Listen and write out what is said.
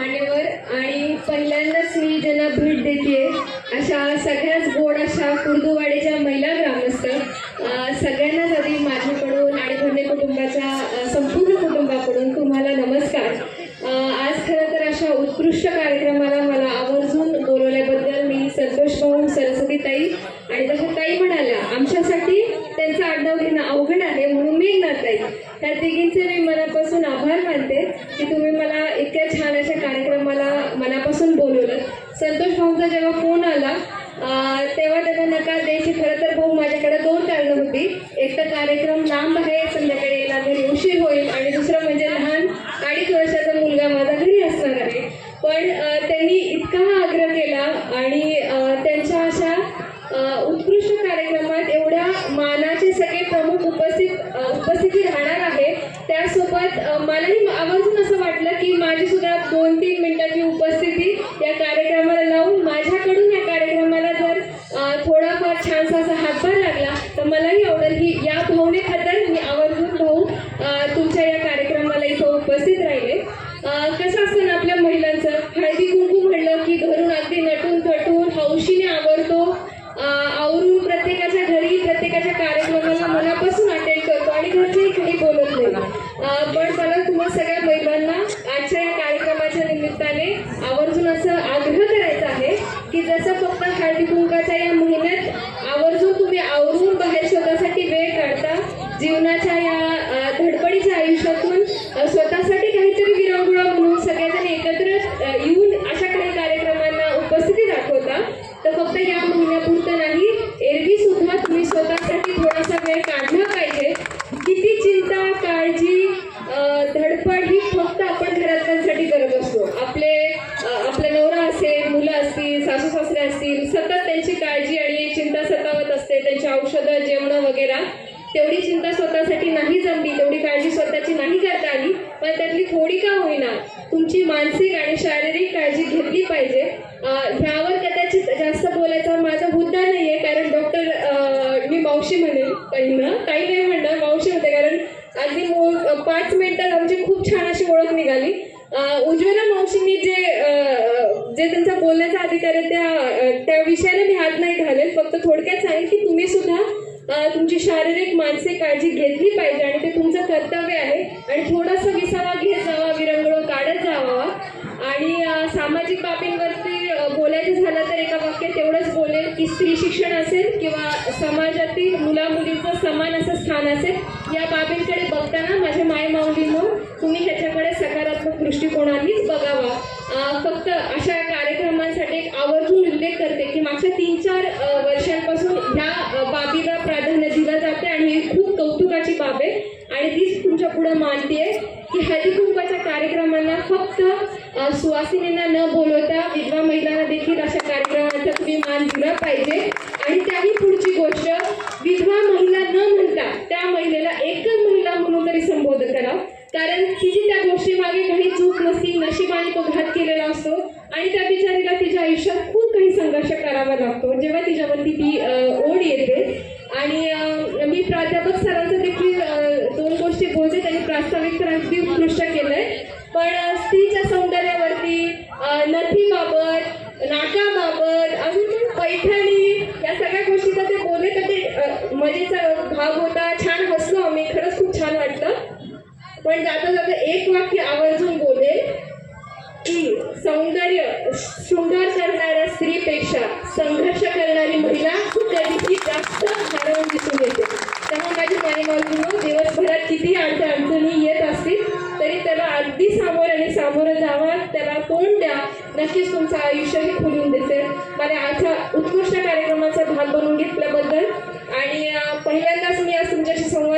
मान्यवर आणि पहिल्यांदाच मी ज्यांना भेट देते अशा सगळ्याच गोड अशा कुर्दुवाडीच्या महिला ग्राम त्या तिघींचे मी मनापासून आभार मानते की तुम्ही मला इतक्या छान अशा कार्यक्रमाला मनापासून बोलवलं. संतोष भाऊचा जेव्हा फोन आला तेव्हा त्यांना नकार द्यायची खरं तर भाऊ माझ्याकडे दोन कारणं होती. एक तर कार्यक्रम लांब आहे संध्याकाळी यायला घरी उशीर होईल आणि दुसरं म्हणजे लहान अडीच वर्षाचा मुलगा माझा घरी असणार आहे. पण त्यांनी इतका आग्रह केला आणि त्यांच्या अशा उत्कृष्ट कार्यक्रमात एवढ्या मानाचे सगळे उपस्थित उपस्थिती राहणार आहे. त्यासोबत मलाही आवर्जून असं वाटलं की माझी सुद्धा दोन तीन मिनिटाची उपस्थिती या कार्यक्रमाला लावून माझ्याकडून या कार्यक्रमाला जर थोडाफार छानसा असा हातभार लागला तर मलाही आवडेल की या भावनेखातर मी आवर्जून भाऊ तुमच्या या कार्यक्रमाला इथं उपस्थित राहिले. कसं असतं ना आपल्या महिलांचं आणि घरचेही काही बोलत नाही. पण मला तुम्हा सगळ्या महिलांना आजच्या या कार्यक्रमाच्या निमित्ताने आवर्जून असं आग्रह करायचा आहे की जसं फक्त हळदी कुंकाच्या या महिन्यात आवर्जून तुम्ही आवरून बाहेर स्वतःसाठी वेळ काढता जीवनाच्या औषधं जेवणं वगैरे तेवढी चिंता स्वतःसाठी नाही जमली तेवढी काळजी स्वतःची नाही करता आली पण त्यातली थोडी का होईना तुमची मानसिक आणि शारीरिक काळजी घेतली पाहिजे. ह्यावर कदाचित जास्त बोलायचा माझा मुद्दा नाहीये कारण डॉक्टर मी मावशी म्हणेल ताईंना काही नाही म्हणणार मावशी होते कारण अगदी पाच मिनिटात आमची खूप छान अशी ओळख निघाली. अं, उज्ज्वला त्या विषयाला मी हात नाही घालेल फक्त थोडक्यात सांगेल की तुम्ही सुद्धा तुमची शारीरिक मानसिक काळजी घेतली पाहिजे आणि ते तुमचं कर्तव्य आहे. आणि थोडंसं विसावा घेत जावा विरंगुळ काढत जावा. आणि सामाजिक बाबींवरती बोलायचं झालं तर एका वाक्यात एवढंच की स्त्री शिक्षण असेल किंवा समाजातील मुला मुलींचं समान असं स्थान असेल या बाबींकडे बघताना माझ्या माय माऊलींनो तुम्ही ह्याच्याकडे सकारात्मक दृष्टिकोनानेच बघावा. फक्त अशा कार्यक्रमांसाठी एक आवर्जून उल्लेख करते की मागच्या तीन चार वर्षांपासून ह्या बाबीला प्राधान्य दिलं जाते आणि ही खूप कौतुकाची बाब आहे आणि तीच तुमच्यापुढे मानते की हळदी कुंकवाच्या कार्यक्रमांना फक्त सुवासिनींना न बोलवता विधवा महिलांना देखील अशा कार्यक्रमांचा तुम्ही मान दिला पाहिजे. आणि त्याही पुढची गोष्ट विधवा महिला न म्हणता त्या महिलेला एकच महिला म्हणून तरी संबोधन करा. कारण तिची त्या गोष्टी मागे काही चूक नसती नशिबाने तो घात केलेला असतो. आणि त्या बिचारीला तिच्या आयुष्यात खूप काही संघर्ष करावा लागतो. जेव्हा तिच्यावरती ती ओढ येते. आणि मी प्राध्यापक सरांचं देखील दोन गोष्टी बोलते. त्यांनी प्रास्ताविक तर अगदी उत्कृष्ट केलंय. पण स्त्रीच्या सौंदर्यावरती नथीबाबत नाका पैठणी या सगळ्या गोष्टीचा ते बोलले तर ते मजेचा भाग होता. छान हसलो आम्ही. खरंच खूप छान वाटलं. पण जाता जाता एक वाक्य आवर्जून बोलेल की सौंदर्य शृंगार करणाऱ्या स्त्रीपेक्षा संघर्ष करणारी महिला नक्कीच तुमचं आयुष्यही खुलून दिसेल. मला आजच्या उत्कृष्ट कार्यक्रमाचा भाग बनवून घेतल्याबद्दल. आणि पहिल्यांदाच मी आज तुमच्याशी संवाद